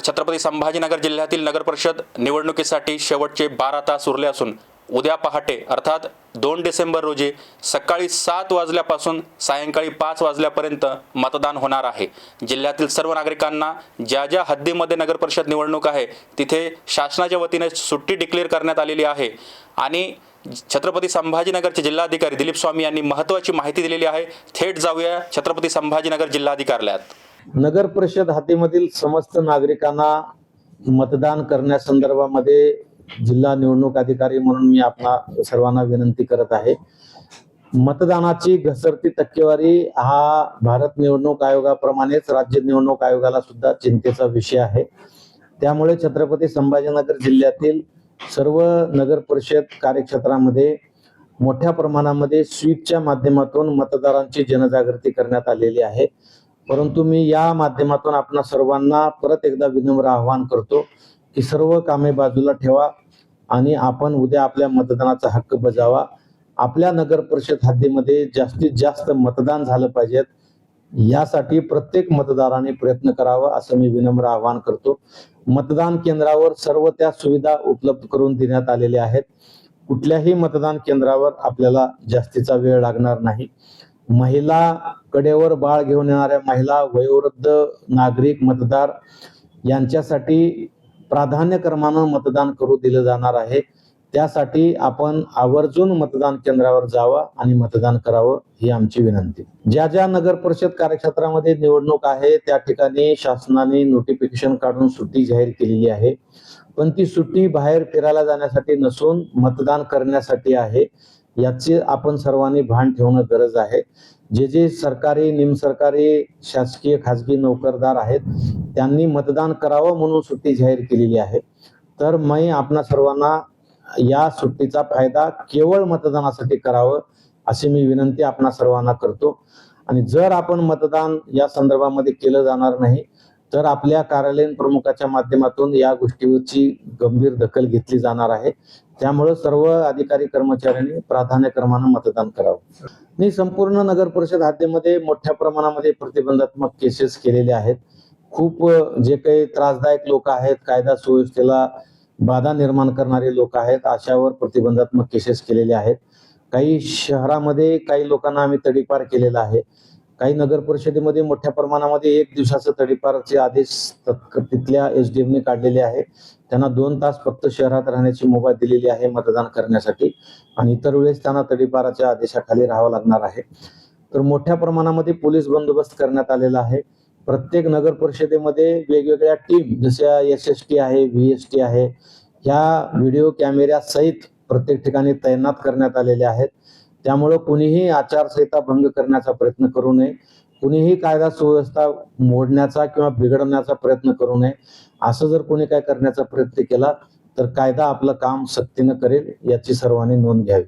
तर छत्रपती संभाजीनगर जिल्ह्यातील नगर परिषद निवडणुकीसाठी शेवटचे बारा तास उरले असून उद्या पहाटे अर्थात दोन डिसेंबर रोजी सकाळी सात वाजल्यापासून सायंकाळी पाच वाजल्यापर्यंत मतदान होणार आहे. जिल्ह्यातील सर्व नागरिकांना ज्या ज्या हद्दीमध्ये नगर परिषद निवडणूक आहे तिथे शासनाच्या वतीने सुट्टी डिक्लेअर करण्यात आलेली आहे. आणि छत्रपती संभाजीनगरचे जिल्हाधिकारी दिलीप स्वामी यांनी महत्त्वाची माहिती दिलेली आहे. थेट जाऊया छत्रपती संभाजीनगर जिल्हाधिकाऱ्यालयात नगर परिषद हातीमधील समस्त नागरिकांना मतदान करण्यासंदर्भामध्ये जिल्हा निवडणूक अधिकारी म्हणून मी आपणा सर्वांना विनंती करत आहे. मतदानाची घसरती टक्केवारी हा भारत निवडणूक आयोगाप्रमाणेच राज्य निवडणूक आयोगाला सुद्धा चिंतेचा विषय आहे. त्यामुळे छत्रपती संभाजीनगर जिल्ह्यातील सर्व नगर परिषद कार्यक्षेत्रामध्ये मोठ्या प्रमाणामध्ये स्वीपच्या माध्यमातून मतदारांची जनजागृती करण्यात आलेली आहे. परंतु मी या माध्यमातून आपणा सर्वांना परत एकदा विनम्र आवाहन करतो की सर्व कामे बाजूला ठेवा आणि आपण उद्या आपल्या मतदानाचा हक्क बजावा. आपल्या नगर परिषद हद्दीमध्ये जास्तीत जास्त मतदान झालं पाहिजेत. यासाठी प्रत्येक मतदाराने प्रयत्न करावा असं मी विनम्र आवाहन करतो. मतदान केंद्रावर सर्व त्या सुविधा उपलब्ध करून देण्यात आलेल्या आहेत. कुठल्याही मतदान केंद्रावर आपल्याला जास्तीचा वेळ लागणार नाही. महिला कडेवर बाळ घेऊन येणाऱ्या महिला वयोवृद्ध नागरिक मतदार यांच्यासाठी प्राधान्यक्रमानं मतदान करू दिलं जाणार आहे. त्यासाठी आपण आवर्जून मतदान केंद्रावर जावं आणि मतदान करावं ही आमची विनंती. ज्या ज्या नगर परिषद कार्यक्षेत्रामध्ये निवडणूक आहे त्या ठिकाणी शासनाने नोटिफिकेशन काढून सुट्टी जाहीर केलेली आहे. पण ती सुट्टी बाहेर फिरायला जाण्यासाठी नसून मतदान करण्यासाठी आहे. याची आपण सर्वांनी भान ठेवणं गरज आहे. जे जे सरकारी निमसरकारी शासकीय खाजगी नोकरदार आहेत त्यांनी मतदान करावं म्हणून सुट्टी जाहीर केलेली आहे. तर मी आपणा सर्वांना या सुट्टीचा फायदा केवळ मतदानासाठी करावं अशी मी विनंती आपणा सर्वांना करतो. आणि जर आपण मतदान या संदर्भामध्ये केलं जाणार नाही तर आपल्या कार्यालयीन प्रमुखाच्या माध्यमातून या गोष्टीची गंभीर दखल घेतली जाणार आहे. त्यामुळे सर्व अधिकारी कर्मचाऱ्यांनी प्राधान्यक्रमानं मतदान करावं. मी संपूर्ण नगर परिषद हद्दीमध्ये मोठ्या प्रमाणामध्ये प्रतिबंधात्मक केसेस केलेले आहेत. खूप जे काही त्रासदायक लोक आहेत कायदा सुव्यवस्थेला बाधा निर्माण करणारे लोक आहेत अशावर प्रतिबंधात्मक केसेस केलेले आहेत. काही शहरामध्ये काही लोकांना आम्ही तडीपार केलेला आहे. काही नगर परिषदेमध्ये मोठ्या प्रमाणामध्ये एक दिवसाचं तडीपारचे आदेश तिथल्या एस डी एमने काढलेले आहे. त्यांना दोन तास फक्त शहरात राहण्याची मुभा दिलेली आहे मतदान करण्यासाठी आणि इतर वेळेस त्यांना तडीपाराच्या आदेशाखाली राहावं लागणार आहे. तर मोठ्या प्रमाणामध्ये पोलीस बंदोबस्त करण्यात आलेला आहे. प्रत्येक नगर परिषदेमध्ये वेगवेगळ्या टीम जशा एस एस टी आहे व्ही एस टी आहे ह्या व्हिडिओ कॅमेऱ्यासहित प्रत्येक ठिकाणी तैनात करण्यात आलेल्या आहेत. त्यामुळं कुणीही आचारसंहिता भंग करण्याचा प्रयत्न करू नये. कुणीही कायदा सुव्यवस्था मोडण्याचा किंवा बिघडवण्याचा प्रयत्न करू नये. असं जर कोणी काय करण्याचा प्रयत्न केला तर कायदा आपलं काम सक्तीनं करेल याची सर्वांनी नोंद घ्यावी.